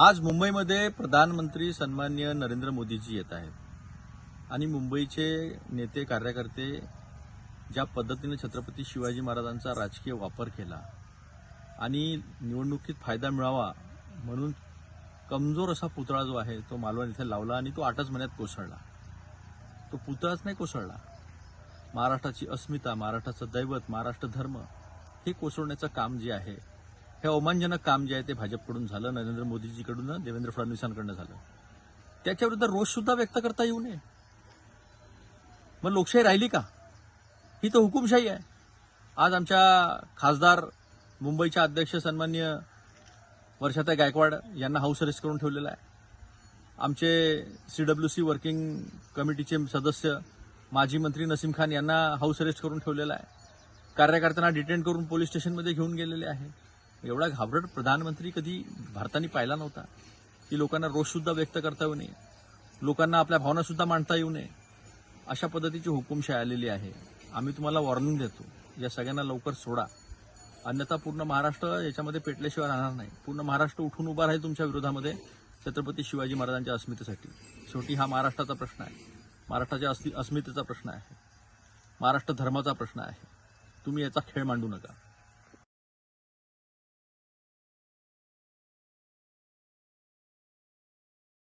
आज मुंबईमध्ये प्रधानमंत्री सन्मान्य नरेंद्र मोदीजी येत आहेत. आणि मुंबईचे नेते कार्यकर्ते ज्या पद्धतीने छत्रपती शिवाजी महाराजांचा राजकीय वापर केला आणि निवडणुकीत फायदा मिळावा म्हणून कमजोर असा पुतळा जो आहे तो मालवण इथे लावला आणि तो आठच महिन्यात कोसळला. तो पुतळाच नाही कोसळला. महाराष्ट्राची अस्मिता महाराष्ट्राचं दैवत महाराष्ट्र धर्म हे कोसळण्याचं काम जे आहे हे अवमानजनक काम जे आहे ते भाजपकडून झालं नरेंद्र मोदीजीकडून देवेंद्र फडणवीसांकडनं झालं. त्याच्याविरुद्ध रोष सुद्धा व्यक्त करता येऊ नये. मग लोकशाही राहिली का? ही तर हुकुमशाही आहे. आज आमच्या खासदार मुंबईच्या अध्यक्ष सन्मान्य वर्षाताई गायकवाड यांना हाऊस अरेस्ट करून ठेवलेला आहे. आमचे सी डब्ल्यू सी वर्किंग कमिटीचे सदस्य माजी मंत्री नसीम खान यांना हाऊस अरेस्ट करून ठेवलेला आहे. कार्यकर्त्यांना डिटेन करून पोलीस स्टेशनमध्ये घेऊन गेलेले आहे. एवढा घाबरट प्रधानमंत्री कधी भारताने पाहिला नव्हता. की लोकांना रोष सुद्धा व्यक्त करता येऊ नये. लोकांना आपल्या भावना सुद्धा मांडता येऊ नये. अशा पद्धतीची हुकुमशाही आलेली आहे. आम्ही तुम्हाला वॉर्निंग देतो. या सगळ्यांना लवकर सोडा. अन्यथा पूर्ण महाराष्ट्र याच्यामध्ये पेटल्याशिवाय राहणार नाही. पूर्ण महाराष्ट्र उठून उभा राहील तुमच्या विरोधामध्ये छत्रपती शिवाजी महाराजांच्या अस्मितेसाठी. शेवटी हा महाराष्ट्राचा प्रश्न आहे. महाराष्ट्राच्या अस्मि- अस्मितेचा प्रश्न आहे. महाराष्ट्र धर्माचा प्रश्न आहे. तुम्ही याचा खेळ मांडू नका.